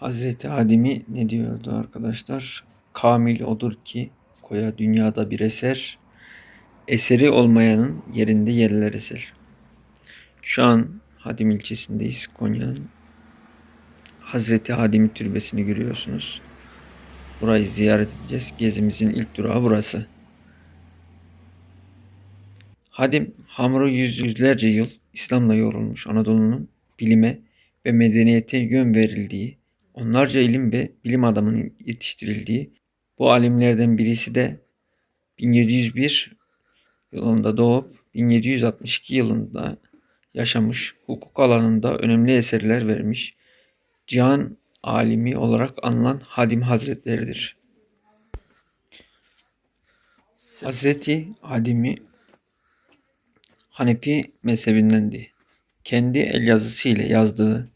Hazreti Adem'i ne diyordu arkadaşlar? Kamil odur ki koya dünyada bir eser, eseri olmayanın yerinde yerler eser. Şu an Hadim ilçesindeyiz Konya'nın. Hazreti Hadim'i türbesini görüyorsunuz. Burayı ziyaret edeceğiz. Gezimizin ilk durağı burası. Hadim hamuru yüz, yüzlerce yıl İslam'la yoğrulmuş Anadolu'nun bilime ve medeniyete yön verildiği, onlarca ilim ve bilim adamının yetiştirildiği bu alimlerden birisi de 1701 yılında doğup 1762 yılında yaşamış, hukuk alanında önemli eserler vermiş, cihan alimi olarak anılan Hadim Hazretleridir. Hazreti Hadim'i Hanefi mezhebindendi. Kendi el yazısıyla yazdığı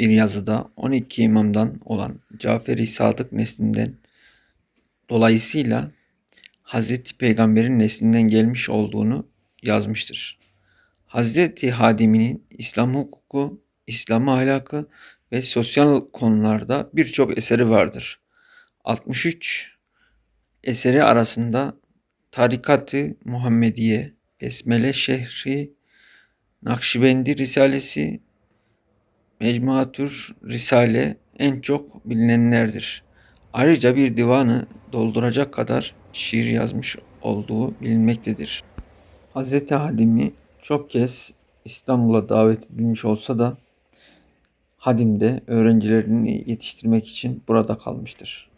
bir yazıda 12 imamdan olan Cafer-i Sadık neslinden dolayısıyla Hazreti Peygamber'in neslinden gelmiş olduğunu yazmıştır. Hazreti Hadimi'nin İslam hukuku, İslam ahlakı ve sosyal konularda birçok eseri vardır. 63 eseri arasında Tarikat-ı Muhammediye, Besmele Şehri, Nakşibendi Risalesi, Mecmuatür Risale en çok bilinenlerdir. Ayrıca bir divanı dolduracak kadar şiir yazmış olduğu bilinmektedir. Hz. Hadim'i çok kez İstanbul'a davet edilmiş olsa da Hadim'de öğrencilerini yetiştirmek için burada kalmıştır.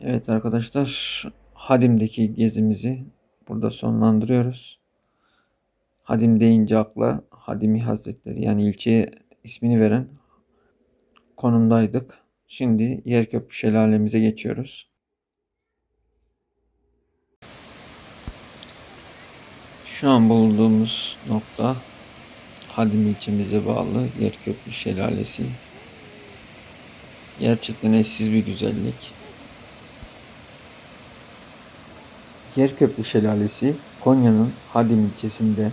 Evet arkadaşlar Hadim'deki gezimizi burada sonlandırıyoruz. Hadim deyince akla Hadimi Hazretleri yani ilçeye ismini veren konumdaydık. Şimdi Yerköprü Şelalemize geçiyoruz. Şu an bulunduğumuz nokta Hadim ilçemize bağlı Yerköprü Şelalesi. Gerçekten eşsiz bir güzellik. Yerköprü Şelalesi Konya'nın Hadim ilçesinde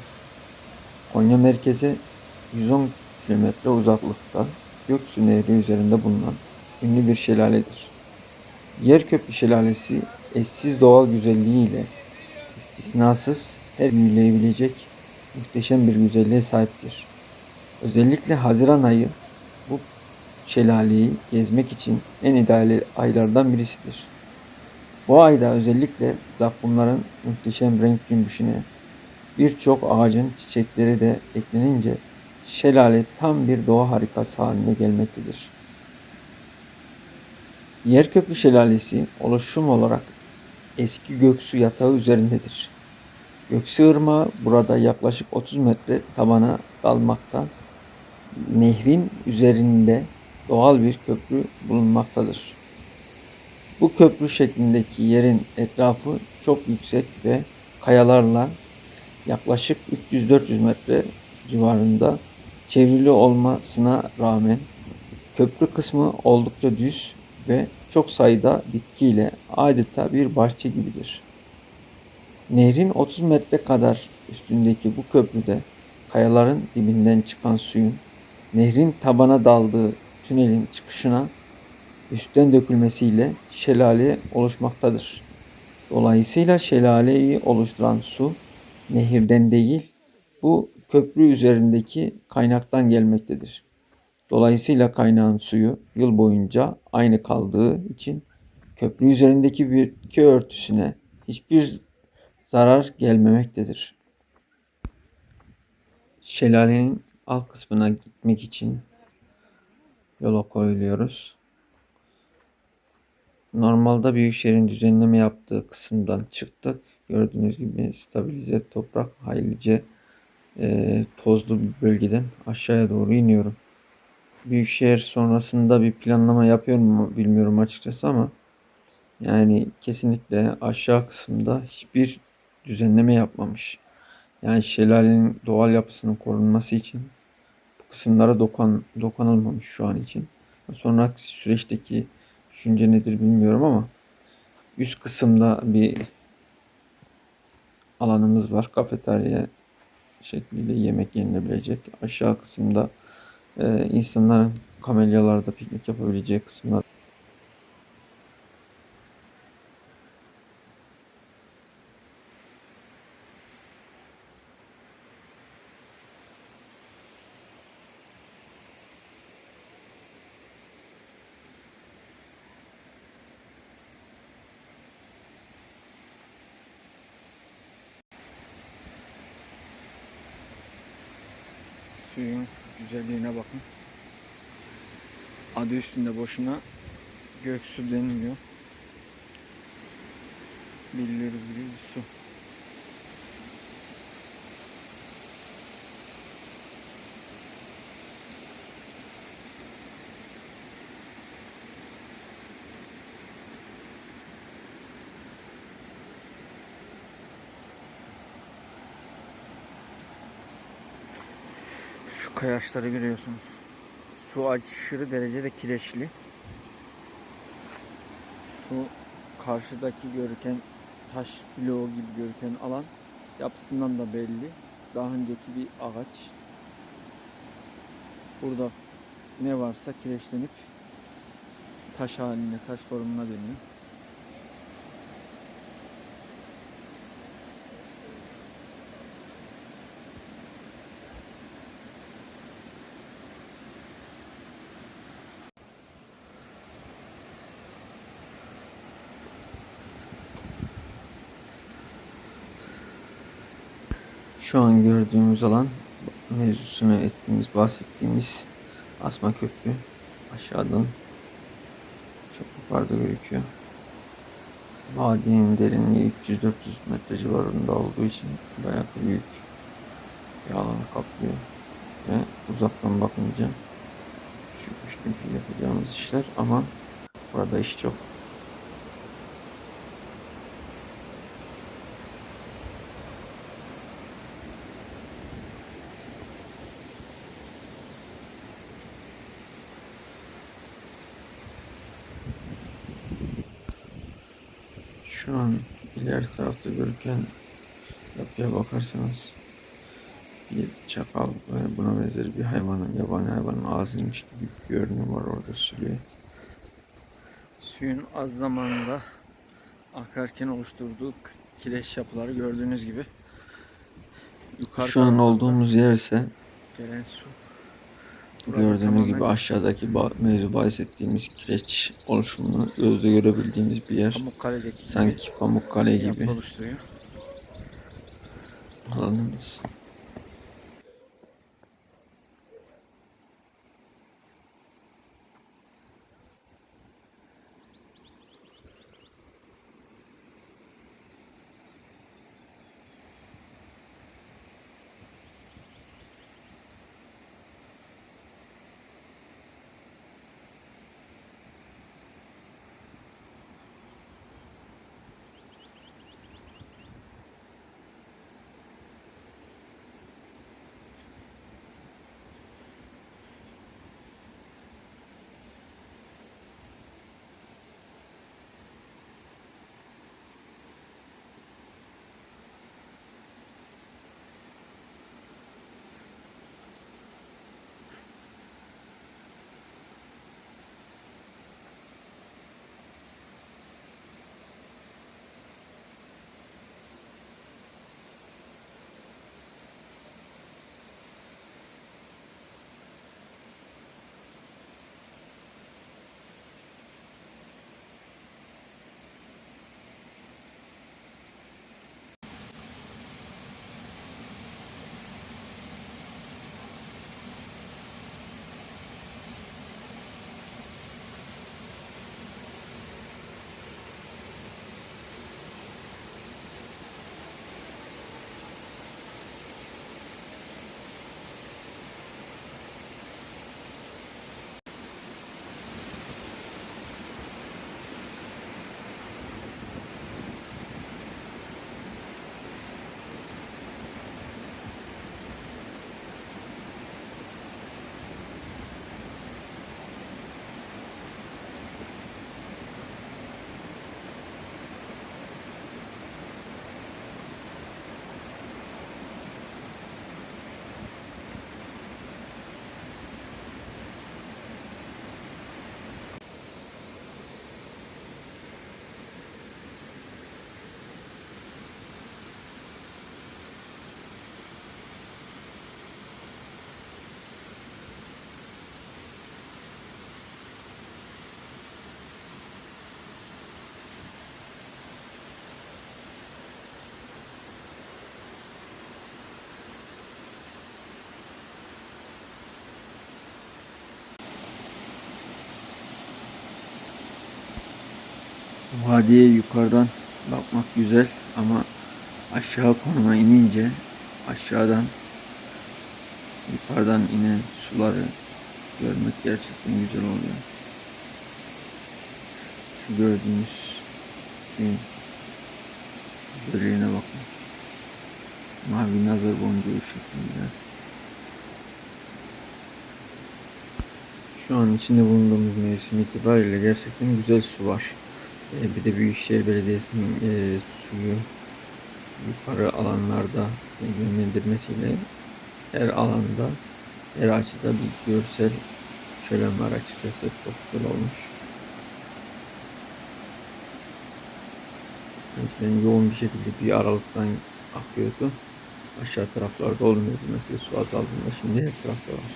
Konya merkeze 110 kilometre uzaklıkta Göksu Nehri üzerinde bulunan ünlü bir şelaledir. Yerköprü Şelalesi eşsiz doğal güzelliğiyle istisnasız her büyüleyebilecek muhteşem bir güzelliğe sahiptir. Özellikle Haziran ayı bu şelaleyi gezmek için en ideal aylardan birisidir. Bu ayda özellikle zakkumların muhteşem renk cümbüşüne birçok ağacın çiçekleri de eklenince şelale tam bir doğa harikası haline gelmektedir. Yerköprü Şelalesi oluşum olarak eski Göksu yatağı üzerindedir. Göksu Irmağı burada yaklaşık 30 metre tabana dalmakta. Nehrin üzerinde doğal bir köprü bulunmaktadır. Bu köprü şeklindeki yerin etrafı çok yüksek ve kayalarla yaklaşık 300-400 metre civarında çevrili olmasına rağmen köprü kısmı oldukça düz ve çok sayıda bitkiyle adeta bir bahçe gibidir. Nehrin 30 metre kadar üstündeki bu köprüde kayaların dibinden çıkan suyun nehrin tabana daldığı tünelin çıkışına üstten dökülmesiyle şelale oluşmaktadır. Dolayısıyla şelaleyi oluşturan su nehirden değil bu köprü üzerindeki kaynaktan gelmektedir. Dolayısıyla kaynağın suyu yıl boyunca aynı kaldığı için köprü üzerindeki bitki örtüsüne hiçbir zarar gelmemektedir. Şelalenin alt kısmına gitmek için yola koyuluyoruz. Normalde Büyükşehir'in düzenleme yaptığı kısımdan çıktık. Gördüğünüz gibi stabilize toprak haylice e, tozlu bir bölgeden aşağıya doğru iniyorum. Büyükşehir sonrasında bir planlama yapıyor mu bilmiyorum açıkçası ama yani kesinlikle aşağı kısımda hiçbir düzenleme yapmamış. Yani şelalenin doğal yapısının korunması için bu kısımlara dokan, dokanılmamış şu an için. Sonraki süreçteki düşünce nedir bilmiyorum ama üst kısımda bir alanımız var. Kafeterya şekliyle yemek yenilebilecek. Aşağı kısımda e, insanların kamelyalarda piknik yapabileceği kısımlar. Suyun güzelliğine bakın. Adı üstünde boşuna göksu deniliyor. Gibi bir su. Kayaçları görüyorsunuz. Su aşırı derecede kireçli. Şu karşıdaki görüken taş bloğu gibi görüken alan yapısından da belli. Daha önceki bir ağaç. Burada ne varsa kireçlenip taş haline, taş formuna dönüyor. Şu an gördüğümüz alan mevzusunu ettiğimiz, bahsettiğimiz asma köprü aşağıdan çok yukarıda gözüküyor. Vadinin derinliği 300-400 metre civarında olduğu için bayağı büyük bir alanı kaplıyor. Ve uzaktan bakınca şu çünkü yapacağımız işler ama burada iş çok. Şu an ileri görürken yapıya bakarsanız bir çakal ve buna benzer bir hayvanın, yabani hayvanın ağzıymış gibi bir görünüm var orada sürüyor. Suyun az zamanda akarken oluşturduğu kireç yapıları gördüğünüz gibi. Yukarı Şu an olduğumuz yer ise Gelen su. gördüğünüz gibi aşağıdaki mevzu bahsettiğimiz kireç oluşumunu gözle görebildiğimiz bir yer. Pamukkale'deki gibi Sanki Pamukkale gibi oluşturuyor. Alanımız. Vadiye yukarıdan bakmak güzel ama aşağı konuma inince aşağıdan yukarıdan inen suları görmek gerçekten güzel oluyor. Şu gördüğünüz suyun güzelliğine bakın. Mavi nazar boncuğu şeklinde. Şu an içinde bulunduğumuz mevsim itibariyle gerçekten güzel su var. Ee, bir de Büyükşehir Belediyesi'nin e, suyu yukarı alanlarda yönlendirmesiyle her alanda, her açıda bir görsel şölen var açıkçası. Çok güzel olmuş. Önceden yoğun bir şekilde bir aralıktan akıyordu. Aşağı taraflarda olmuyordu. Mesela su azaldığında şimdi her tarafta var.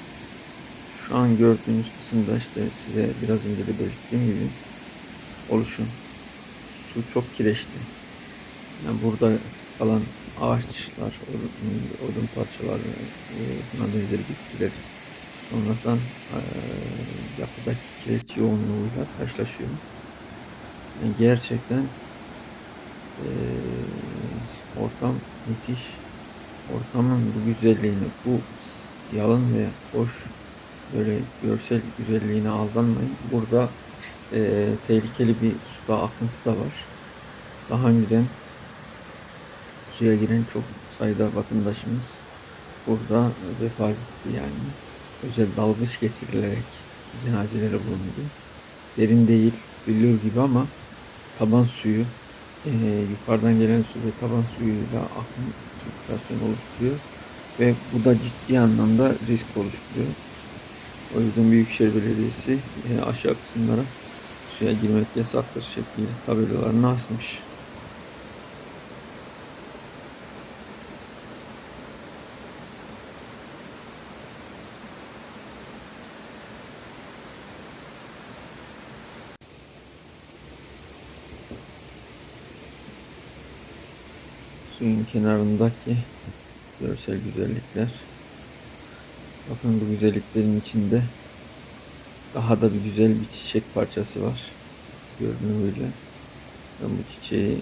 Şu an gördüğünüz kısımda işte size biraz önce de belirttiğim gibi oluşum. Su çok kireçli. Yani burada kalan ağaçlar, odun, parçaları, buna benzeri bitkiler sonradan e, yapıdaki kireç yoğunluğuyla taşlaşıyor. Yani gerçekten e, ortam müthiş. Ortamın bu güzelliğini, bu yalın ve hoş böyle görsel güzelliğine aldanmayın. Burada e, tehlikeli bir suda akıntı da var. Daha önceden suya giren çok sayıda vatandaşımız burada vefat etti yani. Özel dalgıç getirilerek cenazeleri bulundu. Derin değil, billur gibi ama taban suyu, e, yukarıdan gelen su ve taban suyuyla akım sirkülasyon oluşturuyor. Ve bu da ciddi anlamda risk oluşturuyor. O yüzden Büyükşehir Belediyesi e, aşağı kısımlara suya girmek yasaktır şekliyle tabelalarını asmış. Suyun kenarındaki görsel güzellikler. Bakın bu güzelliklerin içinde daha da bir güzel bir çiçek parçası var. Gördüğünüz böyle. Ben bu çiçeği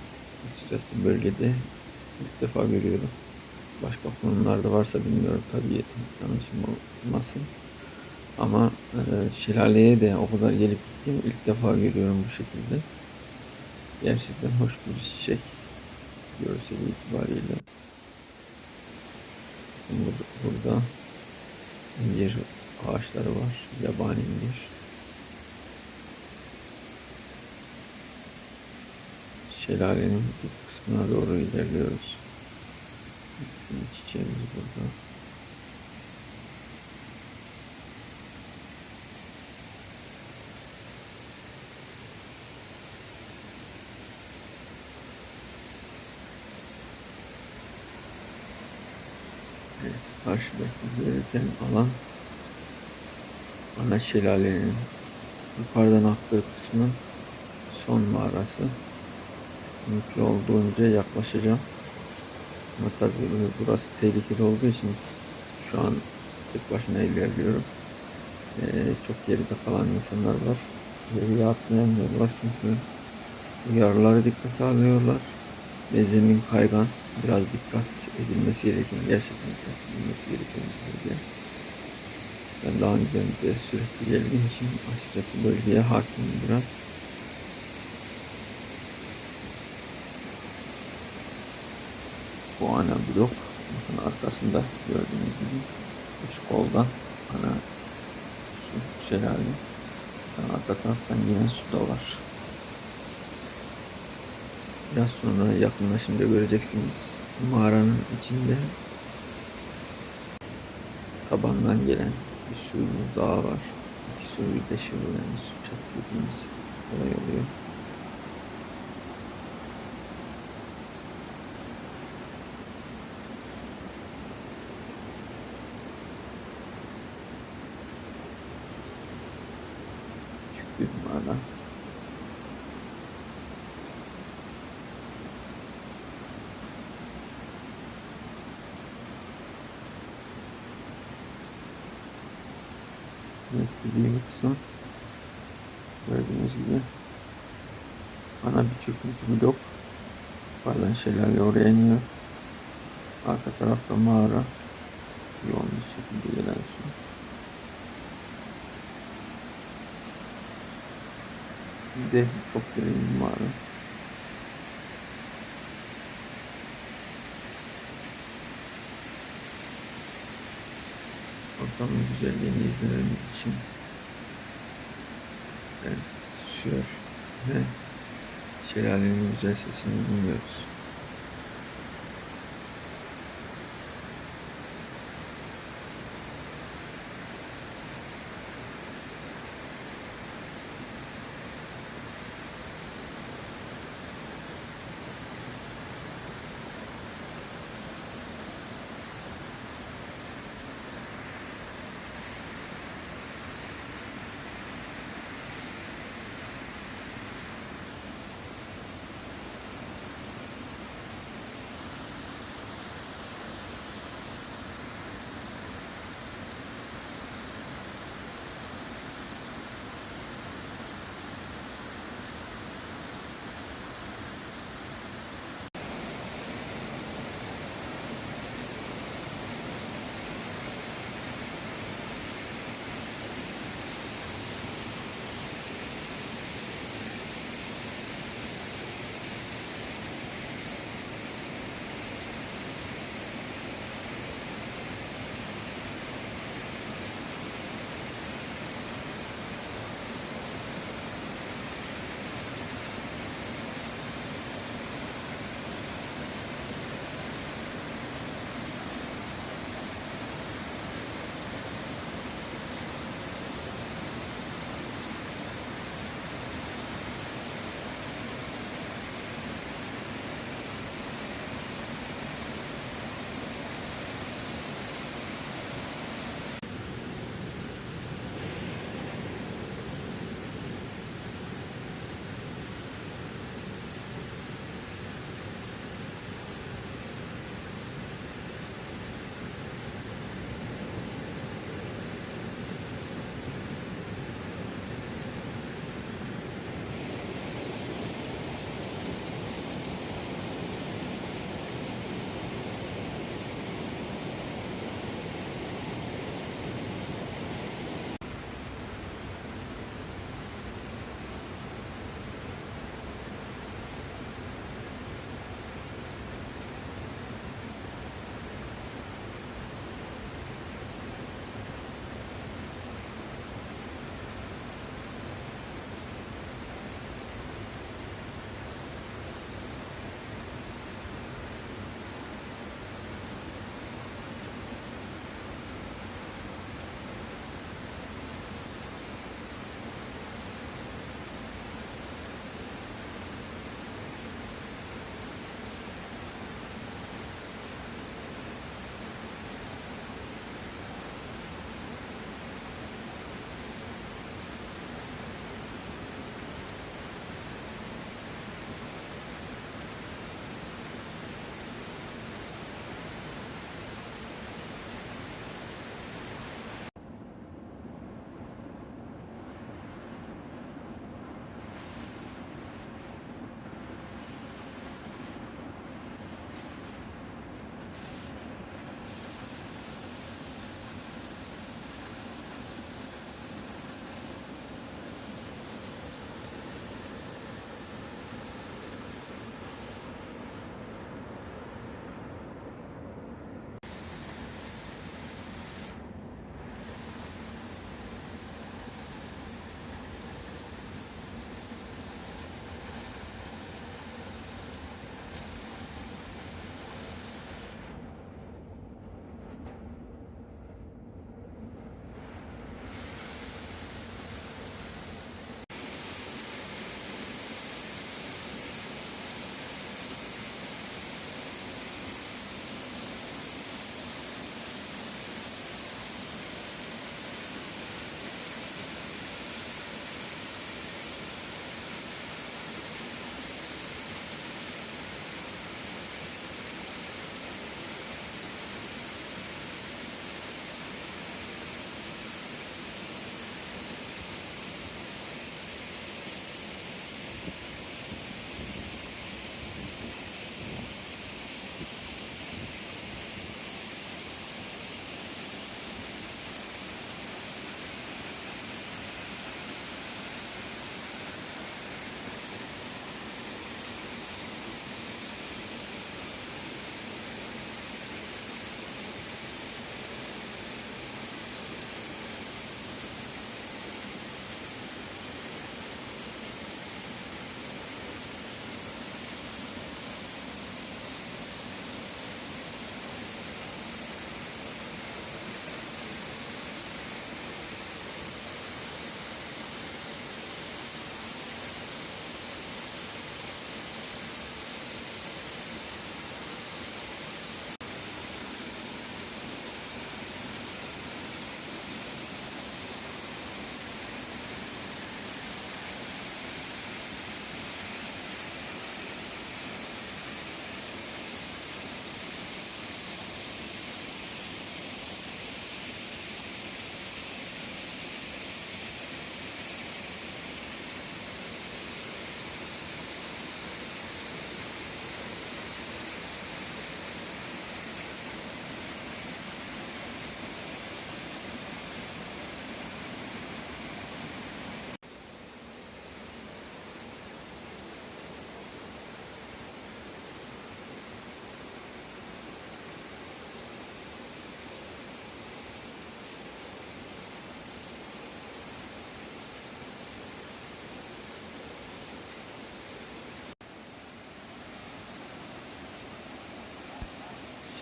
açıkçası bölgede ilk defa görüyorum. Başka konularda varsa bilmiyorum tabii yanlışım olmasın. Ama e, şelaleye de o kadar gelip gittim ilk defa görüyorum bu şekilde. Gerçekten hoş bir çiçek. Görsel itibariyle. Burada, burada incir ağaçları var. Yabani incir. Şelalenin bir kısmına doğru ilerliyoruz. Çiçeğimiz burada. Evet, karşıdaki görülen alan ana şelalenin yukarıdan aktığı kısmın son mağarası. Mümkün olduğunca yaklaşacağım. Ama tabii burası tehlikeli olduğu için şu an tek başına ilerliyorum. Ee, çok geride kalan insanlar var. Geriye atmayanlar var çünkü uyarıları dikkate alıyorlar. Ve zemin kaygan. Biraz dikkat edilmesi gereken, gerçekten dikkat edilmesi gereken bir bölge. Ben daha önceden de sürekli geldiğim için açıkçası bölgeye hakimim biraz. Bu ana blok. Bakın arkasında gördüğünüz gibi üç koldan ana su şelale. Arka taraftan yine su da var. Biraz sonra yakınlaşınca göreceksiniz. Mağaranın içinde tabandan gelen bir suyumuz daha var. İki su birleşiyor yani su çatı dediğimiz olay oluyor. Küçük bir mağara. Evet, dediğim kısım gördüğünüz gibi Ana bir çöküntü blok. Bazen şelale oraya iniyor. Arka tarafta mağara. Yoğun bir şekilde gelen su. Bir de çok derin bir mağara. Ortamın güzelliğini izlememiz için evet, susuyor ve şelalenin güzel sesini dinliyoruz.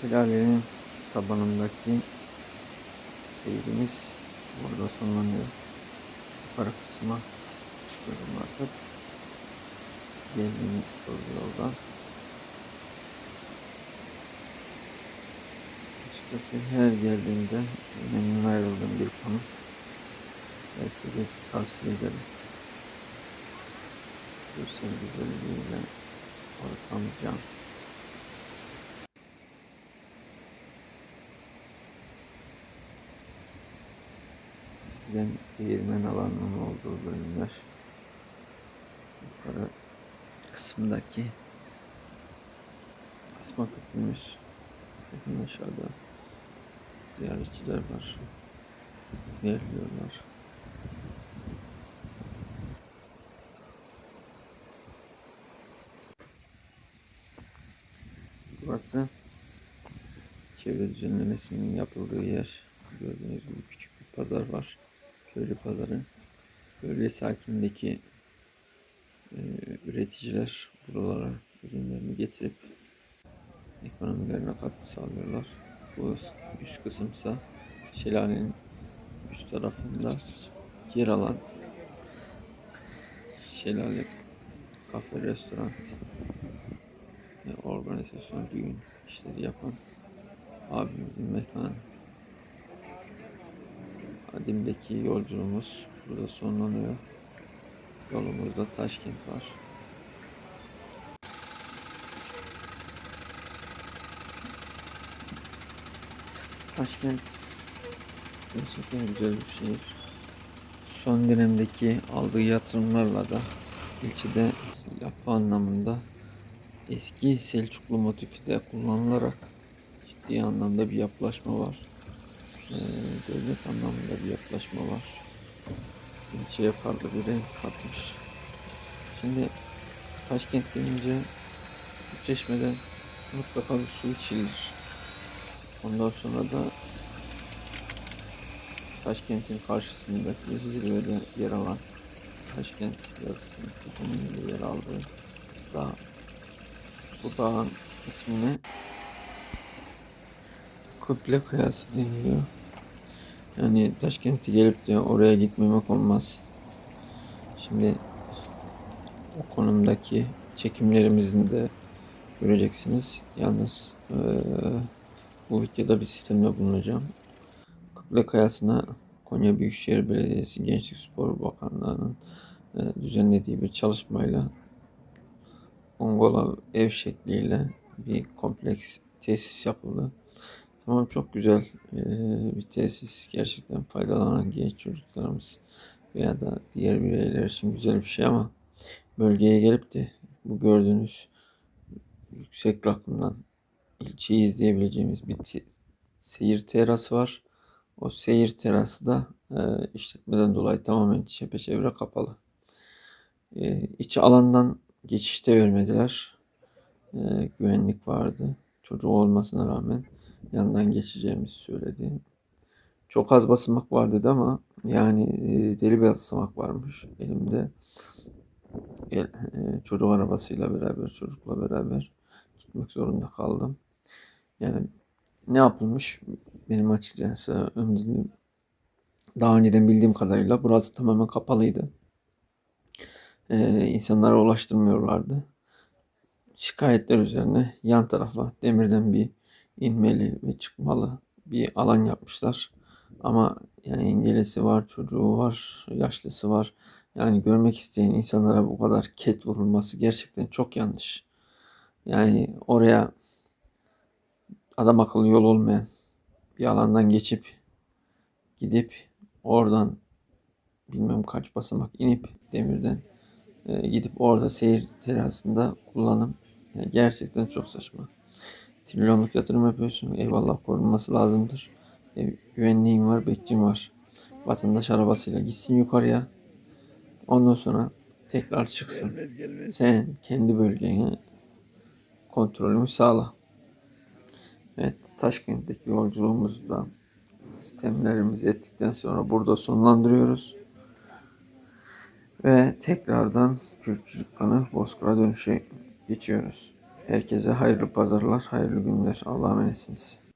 Şelalenin tabanındaki seyrimiz burada sonlanıyor. Yukarı kısma çıkıyorum artık. Geldiğim yoldan. Açıkçası her geldiğimde memnun ayrıldığım bir konu. Herkese tavsiye ederim. Görsel güzelliğiyle ortam can. Eskiden değirmen alanının olduğu bölümler. Yukarı kısmındaki asma köprümüz bakın aşağıda ziyaretçiler var. İlerliyorlar burası çevre düzenlemesinin yapıldığı yer. Gördüğünüz gibi küçük bir pazar var köylü pazarı bölge sakinindeki e, üreticiler buralara ürünlerini getirip ekonomilerine katkı sağlıyorlar. Bu üst kısımsa şelalenin üst tarafında yer alan şelale kafe, restoran ve organizasyon düğün işleri yapan abimizin mekanı. Adim'deki yolculuğumuz burada sonlanıyor. Yolumuzda Taşkent var. Taşkent gerçekten güzel bir şehir. Son dönemdeki aldığı yatırımlarla da ilçede yapı anlamında eski Selçuklu motifi de kullanılarak ciddi anlamda bir yapılaşma var. Ee, devlet anlamında bir yapılaşma var. İlçeye farklı bir renk katmış. Şimdi Taşkent gelince bu çeşmeden mutlaka bir su içilir. Ondan sonra da Taşkent'in karşısındaki zirvede yer alan Taşkent yazısının tepenin yer aldığı dağ. Bu dağın ismine Kıble Kayası deniliyor. Yani Taşkent'e gelip de oraya gitmemek olmaz. Şimdi o konumdaki çekimlerimizin de göreceksiniz. Yalnız eee, bu videoda bir sistemle bulunacağım. Kıble Kayası'na Konya Büyükşehir Belediyesi Gençlik Spor Bakanlığı'nın eee, düzenlediği bir çalışmayla Ongola ev şekliyle bir kompleks tesis yapıldı. Tamam çok güzel eee, bir tesis. Gerçekten faydalanan genç çocuklarımız veya da diğer bireyler için güzel bir şey ama bölgeye gelip de bu gördüğünüz yüksek rakımdan ilçeyi izleyebileceğimiz bir te- seyir terası var. O seyir terası da e, işletmeden dolayı tamamen çepeçevre kapalı. E, iç alandan geçişte vermediler. E, güvenlik vardı. Çocuğu olmasına rağmen yandan geçeceğimizi söyledi. Çok az basamak var dedi ama yani e, deli bir basamak varmış elimde. El, e, çocuk arabasıyla beraber, çocukla beraber gitmek zorunda kaldım. Yani ne yapılmış benim açıkçası önceden- daha önceden bildiğim kadarıyla burası tamamen kapalıydı. Ee, insanlara ulaştırmıyorlardı. Şikayetler üzerine yan tarafa demirden bir inmeli ve çıkmalı bir alan yapmışlar. Ama yani engelisi var, çocuğu var, yaşlısı var. Yani görmek isteyen insanlara bu kadar ket vurulması gerçekten çok yanlış. Yani oraya adam akıllı yol olmayan bir alandan geçip gidip oradan bilmem kaç basamak inip demirden e, gidip orada seyir terasında kullanım yani gerçekten çok saçma. Trilyonluk yatırım yapıyorsun. Eyvallah korunması lazımdır. E, güvenliğin var, bekçin var. Vatandaş arabasıyla gitsin yukarıya. Ondan sonra tekrar çıksın. Sen kendi bölgeni kontrolünü sağla. Evet, Taşkent'teki yolculuğumuzu da sistemlerimizi ettikten sonra burada sonlandırıyoruz. Ve tekrardan Kürtçülük kanı Bozkır'a dönüşe geçiyoruz. Herkese hayırlı pazarlar, hayırlı günler. Allah'a emanetsiniz.